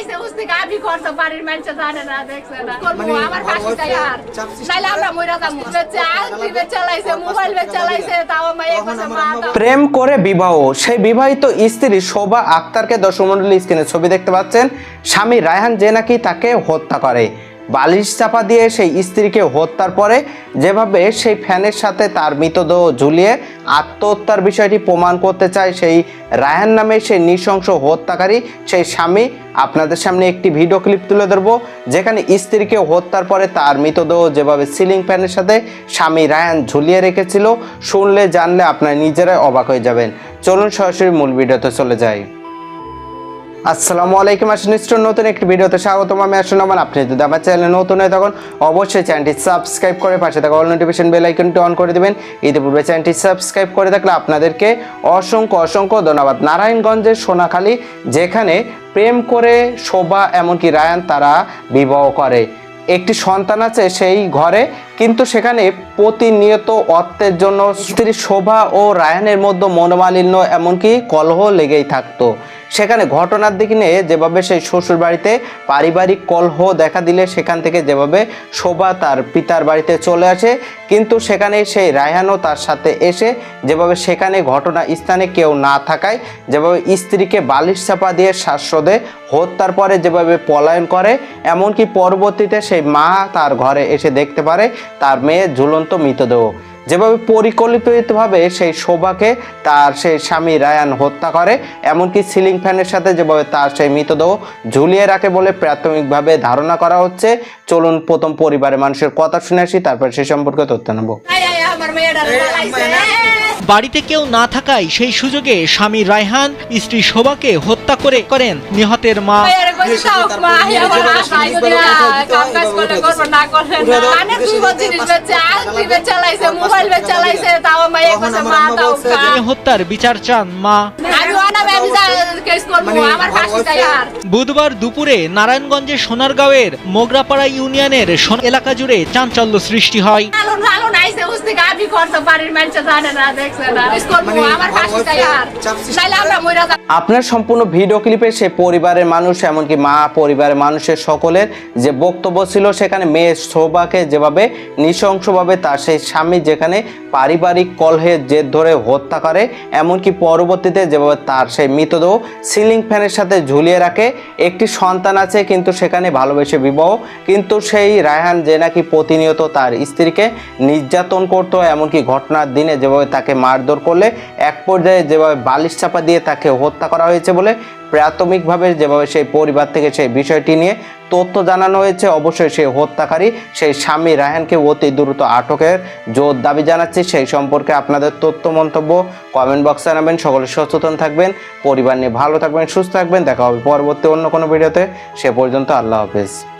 আইছে উস্তি গাবি করতে বাড়ির মানুষ জানে না দেখছে না। করব মানে আমার ওর ফাঁসি আর। নাইলে আমরা মইরা যাব বেচে আংটি বেচে চালাইছে মোবাইল বেচে চালাইছে তাও মাইয়ে তখন কইছে মা প্রেম করে বিবাহ সেই বিবাহিত স্ত্রী শোভা আক্তারকে দর্শক মন্ডলী স্ক্রিনে ছবি দেখতে পাচ্ছেন। স্বামী রায়হান যে নাকি তাকে হত্যা করে। বালিশ চাপা দিয়ে সেই স্ত্রীকে হত্যার পরে যেভাবে সেই ফ্যানের সাথে তার মৃতদেহ ঝুলিয়ে আত্মহত্যার বিষয়টি প্রমাণ করতে চায় সেই রায়হান নামে সেই নৃশংস হত্যাকারী সেই স্বামী, আপনাদের সামনে একটি ভিডিও ক্লিপ তুলে ধরবো, যেখানে স্ত্রীকে হত্যার পরে তার মৃতদেহ যেভাবে সিলিং ফ্যানের সাথে স্বামী রায়ান ঝুলিয়ে রেখেছিল, শুনলে, জানলে আপনারা নিজেরাই অবাক হয়ে যাবেন। চলুন সরাসরি মূল ভিডিওতে চলে যাই। আসসালামু আলাইকুম আসনিষ্ট নতুন একটি ভিডিওতে স্বাগতম। আমি আসলাম আপনি যদি আমার চ্যানেলে নতুন হয়ে তখন অবশ্যই চ্যানেলটি সাবস্ক্রাইব করে পাশে থাকা অল নোটিফিকেশন বেল আইকনটি অন করে দেবেন। ইতিপূর্বে চ্যানেলটি সাবস্ক্রাইব করে থাকলে আপনাদেরকে অসংখ্য অসংখ্য ধন্যবাদ। নারায়ণগঞ্জের সোনাখালী, যেখানে প্রেম করে শোভা এমনকি রায়ান তারা বিবাহ করে। একটি সন্তান আছে সেই ঘরে, কিন্তু সেখানে প্রতিনিয়ত অর্থের জন্য স্ত্রী শোভা ও রায়ানের মধ্যে মনোমালিন্য এমনকি কলহ লেগেই থাকতো। সেখানে ঘটনার দিকে নিয়ে যেভাবে সেই শ্বশুর বাড়িতে পারিবারিক কলহ দেখা দিলে, সেখান থেকে যেভাবে শোভা তার পিতার বাড়িতে চলে আসে। কিন্তু সেখানে সেই রায়হানও তার সাথে এসে যেভাবে সেখানে ঘটনা স্থানে কেউ না থাকায়, যেভাবে স্ত্রীকে বালিশ চাপা দিয়ে শ্বাসরোধে হত্যার পরে যেভাবে পলায়ন করে, এমনকি পরবর্তীতে সেই মা তার ঘরে এসে দেখতে পারে, তার মেয়ের ঝুলন্ত মৃতদেহ। যেভাবে পরিকল্পিতভাবে সেই শোভাকে তার সেই স্বামী রায়ান হত্যা করে এমনকি সিলিং ফ্যানের সাথে যেভাবে তার সেই মৃতদেহ ঝুলিয়ে রাখে বলে প্রাথমিকভাবে ধারণা করা হচ্ছে। চলুন প্রথম পরিবারের মানুষের কথা শুনে আসি তারপর সে সম্পর্কে তথ্য নেব। আমার মেয়েটা বাড়িতে কেউ না থাকায় সেই সুযোগে স্বামী রায়হান স্ত্রী শোভাকে হত্যা করে করেন। নিহতের মা মেয়েরে কইছে তাও মা আমার আশাই যদি কাম কাজ করলে করব না করলে না। কানে দুই বছর বেচে আংটি বেচে চালাইছে? মোবাইল বেচে চালাইছে তাও মাইয়ে কইছে মা দাও খা। এই হত্যার বিচার চান মা। চাই আর। বুধবার দুপুরে নারায়ণগঞ্জের সোনারগাঁওয়ের মোগরাপাড়া ইউনিয়নের এলাকা জুড়ে চাঞ্চল্য সৃষ্টি হয়। আপনার সম্পূর্ণ ভিডিও ক্লিপে সে পরিবারের মানুষ এমনকি মা পরিবারের মানুষের সকলের যে বক্তব্য ছিল সেখানে মেয়ে শোভাকে যেভাবে নৃশংসভাবে তার সেই স্বামী যেখানে পারিবারিক কলহে জেদ ধরে হত্যা করে এমনকি পরবর্তীতে যেভাবে তার সেই মৃতদেহ সিলিং ফ্যানের সাথে ঝুলিয়ে রাখে। একটি সন্তান আছে কিন্তু সেখানে ভালোবেসে বিবাহ। কিন্তু সেই রায়হান যে নাকি প্রতিনিয়ত তার স্ত্রীকে নির্যাতন করতো এমনকি ঘটনার দিনে যেভাবে তাকে মারধর করলে, এক পর্যায়ে যেভাবে বালিশ চাপা দিয়ে তাকে হত্যা করা হয়েছে বলে প্রাথমিকভাবে যেভাবে সেই পরিবার থেকে সেই বিষয়টি নিয়ে তথ্য জানানো হয়েছে, অবশ্যই সেই হত্যাকারী, সেই স্বামী রায়হানকে অতি দ্রুত আটকের জোর দাবি জানাচ্ছি। সেই সম্পর্কে আপনাদের তথ্য, মন্তব্য কমেন্ট বক্সে জানাবেন। সকলে সচেতন থাকবেন, পরিবার নিয়ে ভালো থাকবেন, সুস্থ থাকবেন। দেখা হবে পরবর্তী অন্য কোনো ভিডিওতে। সে পর্যন্ত আল্লাহ হাফেজ।